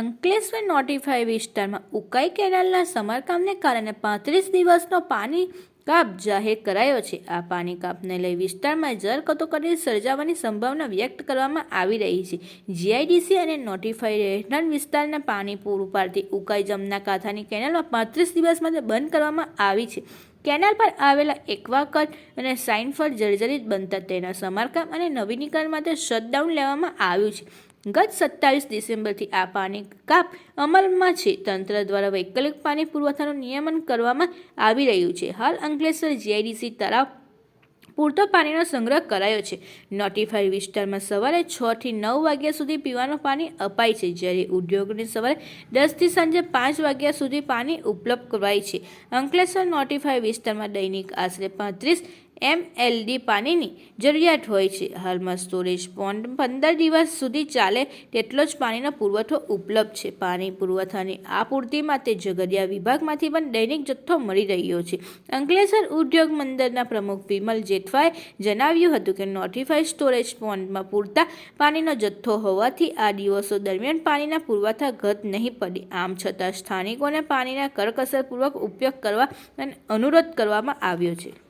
Ankleshwar notify વિસ્તારમાં ઉકાઈ કેનાલના સમારકામને કારણે પાંત્રીસ દિવસનો પાણી કાપ જાહેર કરાયો છે. આ પાણી કાપને લઈ વિસ્તારમાં જળ કટોકટી સર્જાવાની સંભાવના વ્યક્ત કરવામાં આવી રહી છે. જીઆઈડીસી અને નોટિફાઈ રહેઠાણ વિસ્તારના પાણી પૂરું પાડતી ઉકાઈ જમના કાંઠાની કેનાલમાં પાંત્રીસ દિવસ માટે બંધ કરવામાં આવી છે. કેનાલ પર આવેલા એક્વાકટ અને સાઇનફળ જર્જરિત બનતા તેના સમારકામ અને નવીનીકરણ માટે શટડાઉન લેવામાં આવ્યું છે. ગત સત્તાવીસ ડિસેમ્બરથી આ પાણી કાપ અમલમાં છે. તંત્ર દ્વારા વૈકલ્પિક પાણી પુરવઠાનું નિયમન કરવામાં આવી રહ્યું છે. હાલ અંકલેશ્વર જીઆઈડીસી તળાવ પૂરતો પાણીનો સંગ્રહ કરાયો છે. નોટિફાઈડ વિસ્તારમાં સવારે છ થી નવ વાગ્યા સુધી પીવાનું પાણી અપાય છે, જ્યારે ઉદ્યોગોને સવારે દસથી સાંજે પાંચ વાગ્યા સુધી પાણી ઉપલબ્ધ કરાય છે. અંકલેશ્વર નોટિફાઈડ વિસ્તારમાં દૈનિક આશરે પાંત્રીસ એમએલડી પાણીની જરૂરિયાત હોય છે. હાલમાં સ્ટોરેજ પોન્ડ પંદર દિવસ સુધી ચાલે તેટલો જ પાણીનો પુરવઠો ઉપલબ્ધ છે. પાણી પુરવઠાની આ પૂર્તિ માટે ઝઘડિયા વિભાગમાંથી પણ દૈનિક જથ્થો મળી રહ્યો છે. અંકલેશ્વર ઉદ્યોગ મંડળના પ્રમુખ વિમલ જેઠવાએ જણાવ્યું હતું કે નોટિફાઈડ સ્ટોરેજ પોન્ડમાં પૂરતા પાણીનો જથ્થો હોવાથી આ દિવસો દરમિયાન પાણીના પુરવઠા ઘટ નહીં પડે. આમ છતાં સ્થાનિકોને પાણીના કરકસરપૂર્વક ઉપયોગ કરવા અને અનુરોધ કરવામાં આવ્યો છે.